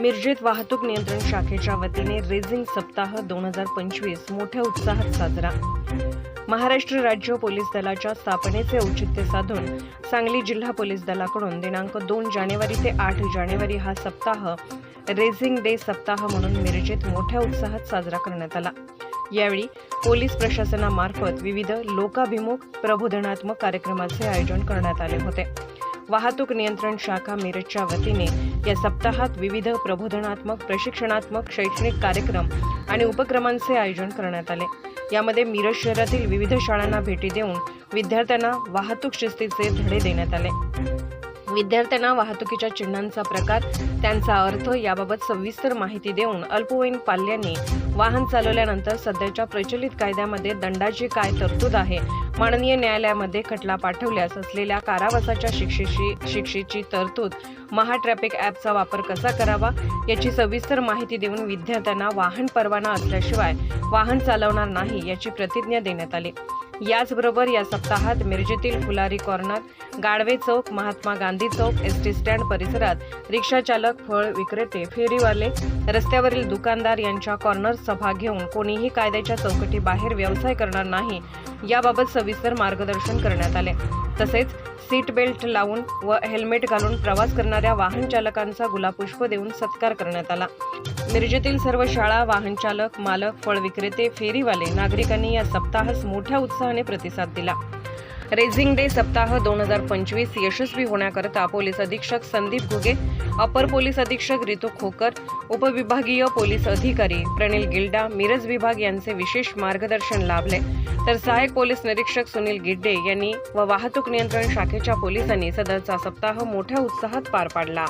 मिरजेत वाहतूक नियंत्रण शाखेच्या वतीने रेझिंग सप्ताह दोन हजार पंचवीस मोठ्या उत्साहात साजरा. महाराष्ट्र राज्य पोलीस दलाच्या स्थापनेचे औचित्य साधून सांगली जिल्हा पोलीस दलाकडून दिनांक दोन जानेवारी ते आठ जानेवारी हा सप्ताह रेझिंग डे सप्ताह म्हणून मिरजेत मोठ्या उत्साहात साजरा करण्यात आला. यावेळी पोलीस प्रशासनामार्फत विविध लोकाभिमुख प्रबोधनात्मक कार्यक्रमाचे आयोजन करण्यात आले होते. वाहतूक नियंत्रण शाखा मिरजच्या वतीने या सप्ताहात विविध प्रबोधनात्मक प्रशिक्षणात्मक शैक्षणिक कार्यक्रम आणि उपक्रमांचे आयोजन करण्यात आले. यामध्ये मिरज शहरातील विविध शाळांना भेटी देऊन विद्यार्थ्यांना वाहतूक शिस्तीचे धडे देण्यात आले. विद्यार्थ्यांना वाहतुकीच्या चिन्हांचा प्रकार त्यांचा अर्थ याबाबत सविस्तर माहिती देऊन अल्पवयीन पाल्यांनी वाहन चालवल्यानंतर सध्याच्या प्रचलित कायद्यामध्ये दंडाची काय तरतूद आहे? माननीय न्यायालयामध्ये खटला पाठवल्यास असलेल्या कारावासाच्या शिक्षेची शिक्षेची तरतूद महा ट्रॅफिक ॲपचा वापर कसा करावा? याची सविस्तर माहिती देऊन विद्यार्थ्यांना वाहन परवाना असल्याशिवाय वाहन चालवणार नाही याची प्रतिज्ञा देण्यात आली. याचबरोबर या सप्ताहात मिरजेतील फुलारी कॉर्नर गाडवे चौक महात्मा गांधी चौक एस टी स्टँड परिसरात रिक्षाचालक फळ विक्रेते फेरीवाले रस्त्यावरील दुकानदार यांच्या कॉर्नर सभा घेऊन कोणीही कायद्याच्या चौकटीबाहेर व्यवसाय करणार नाही याबाबत सविस्तर मार्गदर्शन करण्यात आले. तसेच सीट बेल्ट लावून व हेल्मेट घालून प्रवास करणाऱ्या वाहन चालकांचा गुलापुष्प देऊन सत्कार करण्यात आला. मिरजेतील सर्व शाळा वाहन चालक मालक फळ विक्रेते फेरीवाले नागरिकांनी या सप्ताहास मोठ्या उत्साहाने प्रतिसाद दिला. रेझिंग डे सप्ताह दोन हजार पंचवीस यशस्वी होण्याकरता पोलीस अधीक्षक संदीप घुगे अपर पोलीस अधीक्षक रितू खोकर उपविभागीय पोलीस अधिकारी प्रणील गिल्डा मिरज विभाग यांचे विशेष मार्गदर्शन लाभले. तर सहाय्यक पोलीस निरीक्षक सुनील गिड्डे यांनी व वाहतूक नियंत्रण शाखेच्या पोलिसांनी सदरचा सप्ताह मोठ्या उत्साहात पार पाडला.